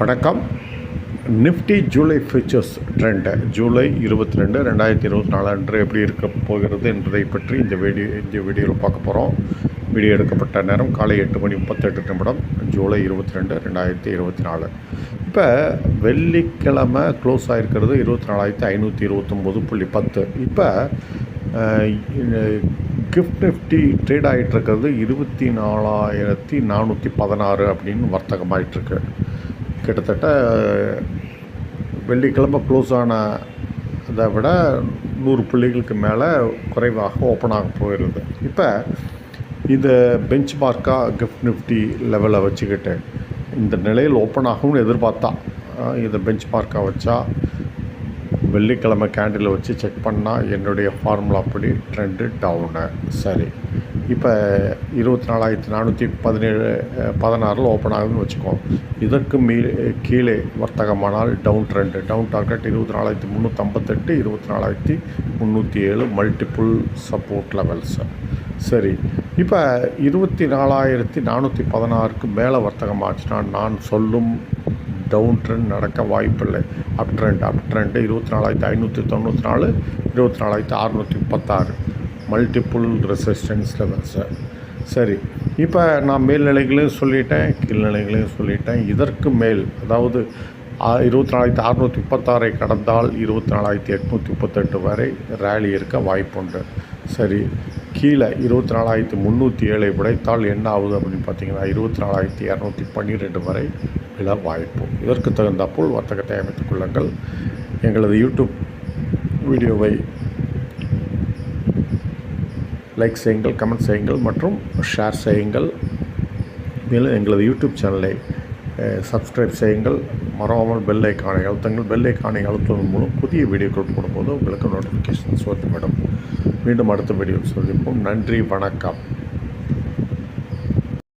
வணக்கம். Nifty July futures trend. July இருபத்தி ரெண்டு ரெண்டாயிரத்தி இருபத்தி நாலு அன்று எப்படி இருக்க போகிறது என்பதை பற்றி இந்த வீடியோ இந்த வீடியோவில் பார்க்க போகிறோம் வீடியோ எடுக்கப்பட்ட நேரம் காலை எட்டு மணி முப்பத்தெட்டு நிமிடம் ஜூலை இருபத்தி ரெண்டு ரெண்டாயிரத்தி இருபத்தி நாலு இப்போ வெள்ளிக்கிழமை க்ளோஸ் ஆகிருக்கிறது இருபத்தி நாலாயிரத்தி ஐநூற்றி இருபத்தொம்போது புள்ளி பத்து. இப்போ கிஃப்ட் நிஃப்டி ட்ரேட் ஆகிட்டு இருக்கிறது இருபத்தி நாலாயிரத்தி நானூற்றி பதினாறு அப்படின்னு வர்த்தகமாயிட்டிருக்கு. கிட்டத்தட்ட வெள்ளிக்கிழமை க்ளோஸ் ஆன அதை விட நூறு புள்ளிகளுக்கு மேலே குறைவாக ஓப்பன் ஆக போயிடுது இப்போ இந்த பெஞ்ச் மார்க்காக கிஃப்ட் நிஃப்டி லெவலை வச்சுக்கிட்டு இந்த நிலையில் ஓப்பன் ஆகும்னு எதிர்பார்த்தா இதை பெஞ்ச் மார்க்காக வச்சா வெள்ளிக்கிழமை கேண்டில் வச்சு செக் பண்ணால் என்னுடைய ஃபார்முலா படி ட்ரெண்டு டவுனு சரி. இப்போ இருபத்தி நாலாயிரத்தி நானூற்றி பதினேழு பதினாறில் ஓப்பன் ஆகுதுன்னு வச்சுக்கோம் இதற்கு மீ கீழே வர்த்தகமானால் டவுன் ட்ரெண்டு டவுன் டார்கெட் இருபத்தி நாலாயிரத்தி முந்நூற்றம்பத்தெட்டு இருபத்தி நாலாயிரத்தி முந்நூற்றி ஏழு மல்டிப்புள் சப்போர்ட் லெவல்ஸ் சரி. இப்போ இருபத்தி நாலாயிரத்தி நானூற்றி பதினாறுக்கு மேலே வர்த்தகமாச்சுன்னா நான் சொல்லும் டவுன் ட்ரெண்ட் நடக்க வாய்ப்பில்லை. அப் ட்ரெண்ட் அப் ட்ரெண்டு இருபத்தி நாலாயிரத்தி ஐநூற்றி தொண்ணூற்றி நாலு இருபத்தி நாலாயிரத்தி அறநூற்றி முப்பத்தாறு. மல்டிப்புள் ரெசிஸ்டன்ஸ் லெவல்ஸு சரி இப்போ நான் மேல்நிலைகளையும் சொல்லிட்டேன் கீழ்நிலைகளையும் சொல்லிட்டேன். இதற்கு மேல் அதாவது இருபத்தி நாலாயிரத்தி அறநூற்றி முப்பத்தாறை கடந்தால் இருபத்தி நாலாயிரத்தி எட்நூற்றி முப்பத்தெட்டு வரை ரேலி இருக்க வாய்ப்புண்டு. சரி கீழே இருபத்தி நாலாயிரத்தி முந்நூற்றி ஏழை உடைத்தால் என்ன ஆகுது அப்படின்னு பார்த்தீங்கன்னா இருபத்தி நாலாயிரத்தி இரநூத்தி பன்னிரெண்டு வரை விழ வாய்ப்பு. இதற்கு தகுந்தாற்போல் வர்த்தகத்தை அமைத்துக் கொள்ளுங்கள். எங்களது யூடியூப் வீடியோவை லைக் செய்யுங்கள் கமெண்ட் செய்யுங்கள் மற்றும் ஷேர் செய்யுங்கள். மேலும் எங்களது யூடியூப் சேனலை சப்ஸ்கிரைப் செய்யுங்கள். மறவாமல் பெல் ஐக்கானை அழுத்தங்கள். பெல் ஐக்கானை அழுத்துவதன் மூலம் புதிய வீடியோக்கள் போடும்போது உங்களுக்கு நோட்டிஃபிகேஷன்ஸ் வந்துவிடும் மீண்டும் அடுத்த வீடியோ சந்திப்போம். நன்றி வணக்கம்.